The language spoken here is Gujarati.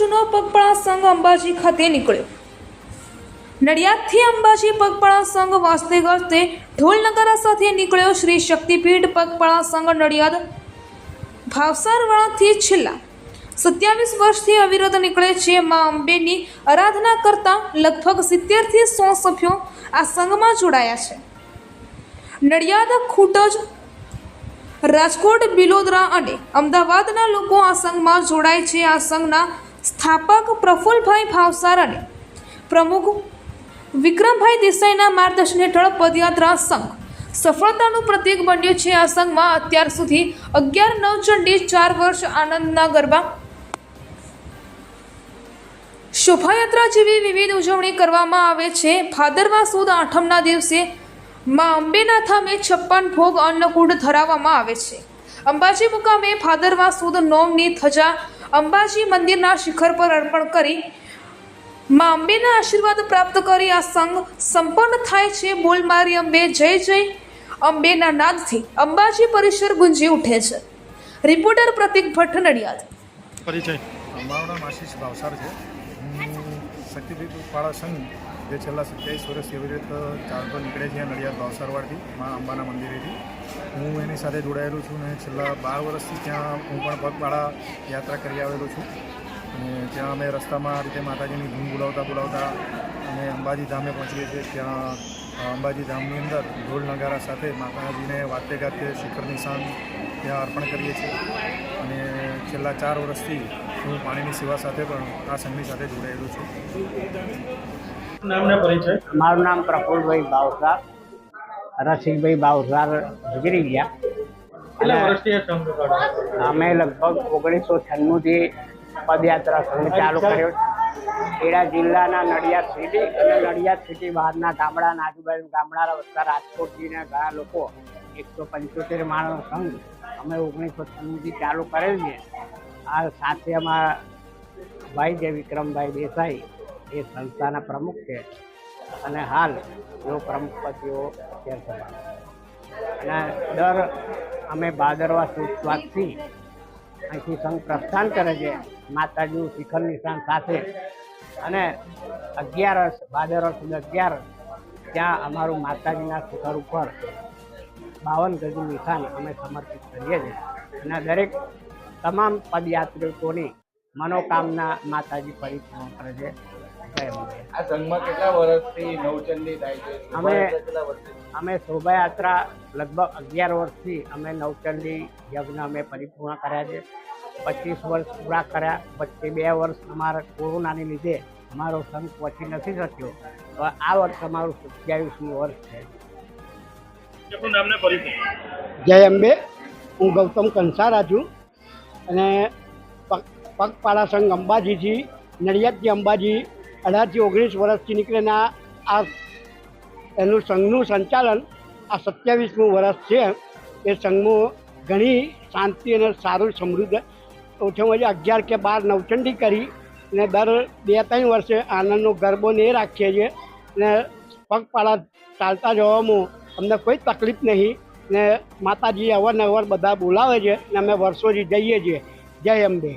જૂનો પગપાળા સંઘ અંબાજી ખાતે નીકળ્યો. નડિયાદથી અંબાજી પગપાળા સંઘ વાસ્તે ગસ્તે ઢોલ નગારા સાથે નીકળ્યો. શ્રી શક્તિપીઠ પગપાળા સંઘ નડિયાદ ભાવસારવાળાથી છેલ્લા સત્યાવીસ વર્ષથી અવિરત નીકળે છે. મા અંબેની આરાધના કરતા લગભગ સિત્તેરથી સો સભ્યો આ સંઘમાં જોડાયા છે. નડિયાદ ખૂટજ, રાજકોટ, બિલોદરા અને અમદાવાદના લોકો આ સંઘમાં જોડાય છે. આ સંઘના સ્થાપક પ્રફુલભાઈ ભાવસાર અને પ્રમુખ વિક્રમભાઈ દેસાઈના માર્ગદર્શન હેઠળ પદયાત્રા સંઘ સફળતાનું પ્રતીક બન્યું છે. આ સંઘમાં અત્યાર સુધી અગિયાર નવચંડી, ચાર વર્ષ આનંદના ગરબા, શોભાયાત્રા જેવી વિવિધ ઉજવણી કરવામાં આવે છે. ભાદરવા સુદ આઠમના દિવસે માં અંબેના થામે છપ્પન ભોગ અન્નકૂટ ધરાવવામાં આવે છે. અંબાજી મુકામે ભાદરવા સુદ નોમની ધજા અંબાજી મંદિરના શિખર પર અર્પણ કરી માં અંબેના આશીર્વાદ પ્રાપ્ત કરી આ સંઘ સંપન્ન થાય છે બોલ મારી અંબે, જય જય. અંબેના નાદથી અંબાજી પરિસર ગુંજી ઉઠે છે. રિપોર્ટર પ્રતિક ભટ્ટ નડિયાદ પરિચય. મારું નામ ભાવસાર છે. શક્તિપીઠ ઉપાડા સંઘ જે છેલ્લા સત્યાવીસ વર્ષથી એવી રીતે ચાલતો નીકળે છે નડિયાદ ભાવસારવાડથી મા અંબાના મંદિરેથી? હું એની સાથે જોડાયેલું છું અને છેલ્લા બાર વર્ષથી ત્યાં હું પણ પગપાળા યાત્રા કરી આવેલો છું. અને ત્યાં અમે રસ્તામાં આ રીતે માતાજીની ધૂમ બોલાવતા બોલાવતા અમે અંબાજી ધામે પહોંચીએ છીએ. ત્યાં અંબાજી ધામની અંદર ઢોલ નગારા સાથે માતાજીને વાતે ગાતે, શિખર નિશાન ત્યાં અર્પણ કરીએ છીએ. અને છેલ્લા ચાર વર્ષથી હું પાણીની સેવા સાથે પણ આ સંઘની સાથે જોડાયેલું છું. નામના પરિચય? મારું નામ પ્રફુલભાઈ બાવસાર રસિકભાઈ બાવસાર ગુજરી ગયા. અમે લગભગ ઓગણીસો છન્નુંથી પદયાત્રા સંઘ ચાલુ કર્યો ખેડા જિલ્લાના નડિયાદ સિટી અને નડિયાદ સિટી બહારના ગામડાના આજુબાજુ ગામડાના વત્તા રાજકોટજીના ઘણા લોકો એકસો પંચોતેર માણસનો સંઘ અમે ઓગણીસો છન્નુંથી ચાલુ કરેલ છે. આ સાથે અમારા ભાઈ જે વિક્રમભાઈ દેસાઈ એ સંસ્થાના પ્રમુખ છે. અને હાલ તેઓ પ્રમુખ પતિઓ અને દર અમે ભાદરવા સુસ્વાદથી અહીંથી સંઘ પ્રસ્થાન કરે છે માતાજીનું શિખર નિશાન સાથે. અને અગિયારસ ભાદરવા સુધી અગિયાર ત્યાં અમારું માતાજીના શિખર ઉપર બાવન ગજનું નિશાન અમે સમર્પિત કરીએ છીએ. અને દરેક તમામ પદયાત્રિકોની મનોકામના માતાજી પરિપૂર્ણ કરે છે. આ સંઘમાં કેટલા વર્ષથી નવચંડી થાય છે? અમે અમે શોભાયાત્રા લગભગ અગિયાર વર્ષથી અમે નવચંડી યજ્ઞ અમે પરિપૂર્ણ કર્યા છે. પચીસ વર્ષ પૂરા કર્યા. પછી બે વર્ષ અમારા કોરોનાને લીધે અમારો સંઘ પહોંચી નથી શક્યો હવે આ વર્ષ અમારું સત્યાવીસમું વર્ષ છે. જય અંબે. હું ગૌતમ કંસારા છું અને પગ પગપાળા સંઘ અંબાજીથી નડિયાદથી અંબાજી અઢારથી ઓગણીસ વર્ષથી નીકળેના આ એનું સંઘનું સંચાલન, આ સત્યાવીસમું વર્ષ છે, એ સંઘમાં ઘણી શાંતિ અને સારું સમૃદ્ધ ઓછામાં ઓછા અગિયાર કે બાર નવચંડી કરી અને દર બે ત્રણ વર્ષે આનંદનો ગરબો ને એ રાખીએ છીએ. અને પગપાળા ચાલતા જવામાં અમને કોઈ તકલીફ નહીં ને માતાજી અવારનવાર બધા બોલાવે છે ને અમે વર્ષોથી જઈએ છીએ. જય અંબે.